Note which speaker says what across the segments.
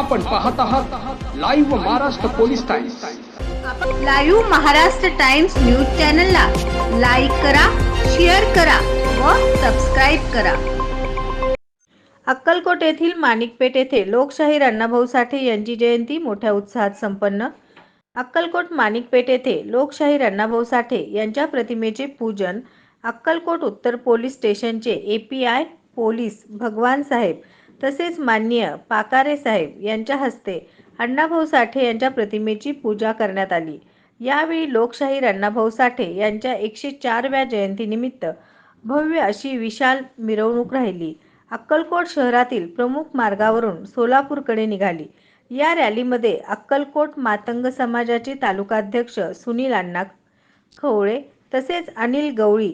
Speaker 1: आपण पाहत आहात live Maharashtra police times
Speaker 2: live Maharashtra times news चॅनलला लाईक करा शेअर करा व सबस्क्राईब करा. अक्कलकोट येथील माणिकपेठ येथे लोकशाहीर अण्णाभाऊ साठे यांची जयंती मोठ्या उत्साहात संपन्न. अक्कलकोट माणिकपेठ येथे लोकशाहीर अण्णाभाऊ साठे यांच्या प्रतिमेचे पूजन अक्कलकोट उत्तर पोलीस स्टेशनचे ए पी आय पोलीस भगवान साहेब तसेच माननीय पाकारे साहेब यांच्या हस्ते अण्णाभाऊ साठे यांच्या प्रतिमेची पूजा करण्यात आली. यावेळी लोकशाहीर अण्णाभाऊ साठे यांच्या एकशे चारव्या जयंतीनिमित्त भव्य अशी विशाल मिरवणूक राहिली. अक्कलकोट शहरातील प्रमुख मार्गावरून सोलापूरकडे निघाली. या रॅलीमध्ये अक्कलकोट मातंग समाजाचे तालुकाध्यक्ष सुनील अण्णा खवळे तसेच अनिल गवळी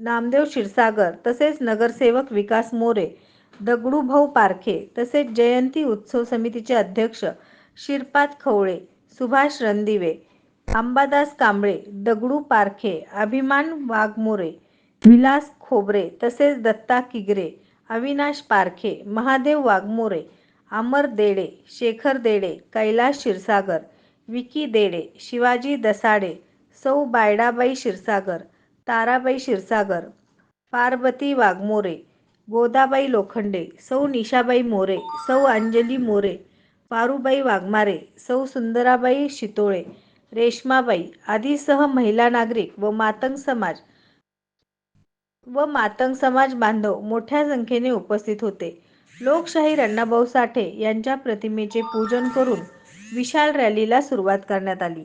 Speaker 2: नामदेव क्षीरसागर तसेच नगरसेवक विकास मोरे दगडूभाऊ पारखे तसेच जयंती उत्सव समितीचे अध्यक्ष शिरपाद खवळे सुभाष रणदिवे अंबादास कांबळे दगडू पारखे अभिमान वाघमोरे विलास खोबरे तसेच दत्ता किगरे अविनाश पारखे महादेव वाघमोरे अमर देडे शेखर देडे कैलास क्षीरसागर विकी देडे शिवाजी दसाडे सौ बायडाबाई क्षीरसागर ताराबाई क्षीरसागर पार्वती वाघमोरे गोदाबाई लोखंडे सौ निशाबाई मोरे सौ अंजली मोरे पारूबाई वाघमारे सौ सुंदराबाई शितोळे रेश्माबाई आदीसह महिला नागरिक व मातंग समाज व मातंग समाज बांधव मोठ्या संख्येने उपस्थित होते. लोकशाहीर अण्णाभाऊ साठे यांच्या प्रतिमेचे पूजन करून विशाल रॅलीला सुरुवात करण्यात आली.